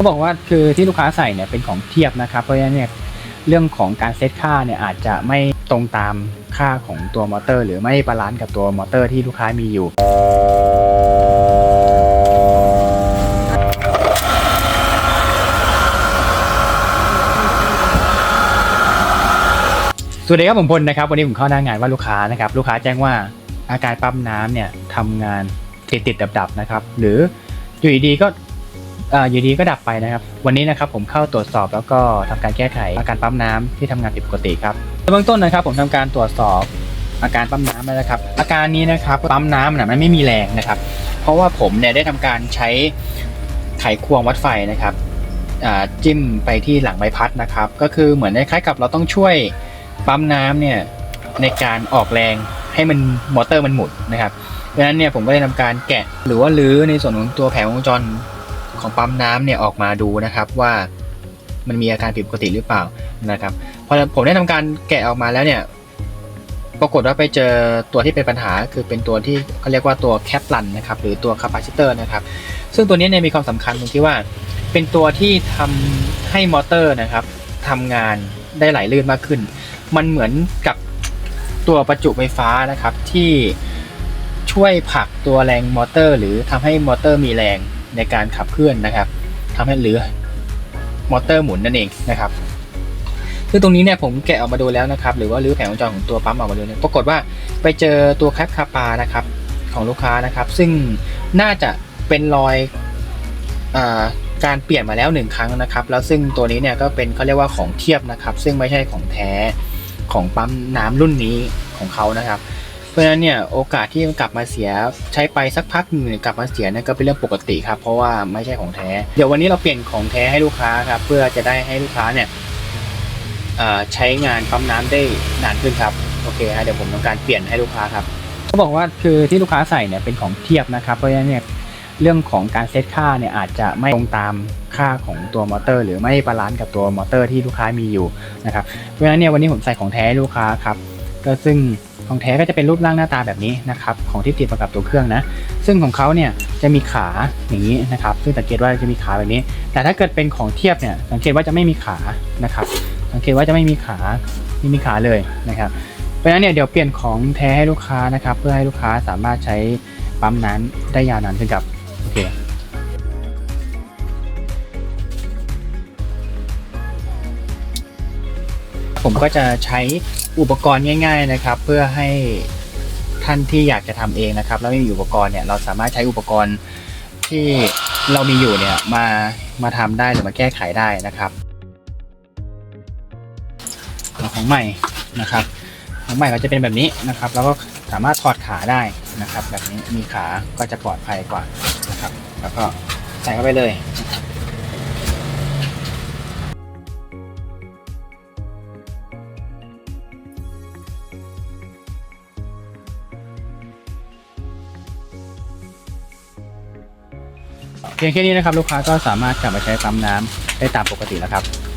เขาบอกว่าคือที่ลูกค้าใส่เนี่ยเป็นของเทียบนะครับ เพราะฉะนั้นเนี่ยเรื่องของการเซตค่าเนี่ยอาจจะไม่ตรงตามค่าของตัวมอเตอร์ หรือไม่บาลานซ์กับตัวมอเตอร์ที่ลูกค้ามีอยู่ สวัสดีครับผมพลนะครับ วันนี้ผมเข้าหน้างานว่าลูกค้านะครับ ลูกค้าแจ้งว่าอาการปั๊มน้ำเนี่ยทำงานติดติดดับดับนะครับ หรืออยู่ดีๆก็ อยู่ดีก็ดับไปนะครับ วันนี้นะครับผมเข้าตรวจสอบแล้วก็ทำการแก้ไขอาการปั๊มน้ำที่ทำงานผิดปกติครับเบื้องต้นนะครับ ผมทำการตรวจสอบอาการปั๊มน้ำแล้วนะครับ อาการนี้นะครับปั๊มน้ำน่ะมันไม่มีแรงนะครับ เพราะว่าผมเนี่ยได้ทำการใช้ไขควงวัดไฟนะครับจิ้มไปที่หลังใบพัดนะครับ ก็คือเหมือนคล้ายกับเราต้องช่วยปั๊มน้ำเนี่ยในการออกแรงให้มันมอเตอร์มันหมุนนะครับเพราะฉะนั้นเนี่ยผมก็ได้ทำการแกะหรือว่าลื้อในส่วนของตัวแผงวงจร ของปั๊มน้ำเนี่ยออกมาดูนะครับว่ามันมีอาการผิดปกติหรือเปล่านะครับพอผมได้ทำการแกะออกมาแล้วเนี่ยปรากฏว่าไปเจอตัวที่เป็นปัญหาคือเป็นตัวที่เขาเรียกว่าตัวแคปลันนะครับหรือตัวคาปาซิเตอร์นะครับซึ่งตัวนี้เนี่ยมีความสำคัญตรงที่ว่า เป็นตัวที่ทำให้มอเตอร์นะครับทำงานได้ไหลลื่นมากขึ้น มันเหมือนกับตัวประจุไฟฟ้านะครับที่ช่วยผลักตัวแรงมอเตอร์ หรือทำให้มอเตอร์มีแรง ในการขับเคลื่อนนะครับทำให้เหลือมอเตอร์หมุนนั่นเองนะครับซึ่งตรงนี้เนี่ยผมแกะออกมาดูแล้วนะครับ หรือว่ารื้อแผงวงจรของตัวปั๊มออกมาดูเนี่ยปรากฏว่าไปเจอตัวแคปคาปานะครับของลูกค้านะครับ ซึ่งน่าจะเป็นรอยอการเปลี่ยนมาแล้วหนึ่งครั้งนะครับ แล้วซึ่งตัวนี้เนี่ยก็เป็นเขาเรียกว่าของเทียบนะครับ ซึ่งไม่ใช่ของแท้ของปั๊มน้ำรุ่นนี้ของเขานะครับ ราะฉะนั้นเนี่ยโอกาสที่มันกลับมาเสียใช้ไปสักพักหนึ่งกลับมาเสียนี่ยก็เป็นเรื่องปกติครับเพราะว่าไม่ใช่ของแท้ เดี๋ยววันนี้เราเปลี่ยนของแท้ให้ลูกค้าครับเพื่อจะได้ให้ลูกค้าเนี่ยใช้งานปั๊มน้ำได้นานขึ้นครับโอเคฮะเดี๋ยวผมทำการเปลี่ยนให้ลูกค้าครับเขาบอกว่าคือที่ลูกค้าใส่เนี่ยเป็นของเทียบนะครับเพราะฉะนั้นเนี่ยเรื่องของการเซตค่าเนี่ยอาจจะไม่ตรงตามค่าของตัวมอเตอร์ หรือไม่บาลานซ์กับตัวมอเตอร์ที่ลูกค้ามีอยู่นะครับเพราะฉะนั้นเนี่ยวันนี้ผมใส่ของแท้ให้ลูกค้าครับก็ซึ่ง ของแท้ก็จะเป็นรูปร่างหน้าตาแบบนี้นะครับของที่ติดมากับตัวเครื่องนะ ซึ่งของเขาเนี่ยจะมีขาอย่างนี้นะครับ ซึ่งสังเกตว่าจะมีขาแบบนี้ แต่ถ้าเกิดเป็นของเทียบเนี่ยสังเกตว่าจะไม่มีขานะครับ สังเกตว่าจะไม่มีขาไม่มีขาเลยนะครับเพราะฉะนั้นเนี่ยเดี๋ยวเปลี่ยนของแท้ให้ลูกค้านะครับ เพื่อให้ลูกค้าสามารถใช้ปั๊มน้ำได้ยาวนานขึ้นครับโอเค ผมก็จะใช้อุปกรณ์ง่าย ๆนะครับ เพื่อให้ท่านที่อยากจะทำเองนะครับ แล้วไม่มีอุปกรณ์เนี่ยเราสามารถใช้อุปกรณ์ที่เรามีอยู่เนี่ยมามาทำได้หรือมาแก้ไขได้นะครับของใหม่นะครับของใหม่ก็จะเป็นแบบนี้นะครับ แล้วก็สามารถถอดขาได้นะครับ แบบนี้มีขาก็จะปลอดภัยกว่านะครับ แล้วก็ใส่เข้าไปเลย เพียงแค่นี้นะครับลูกค้าก็สามารถกลับมาใช้ปั๊มน้ำได้ตามปกติแล้วครับ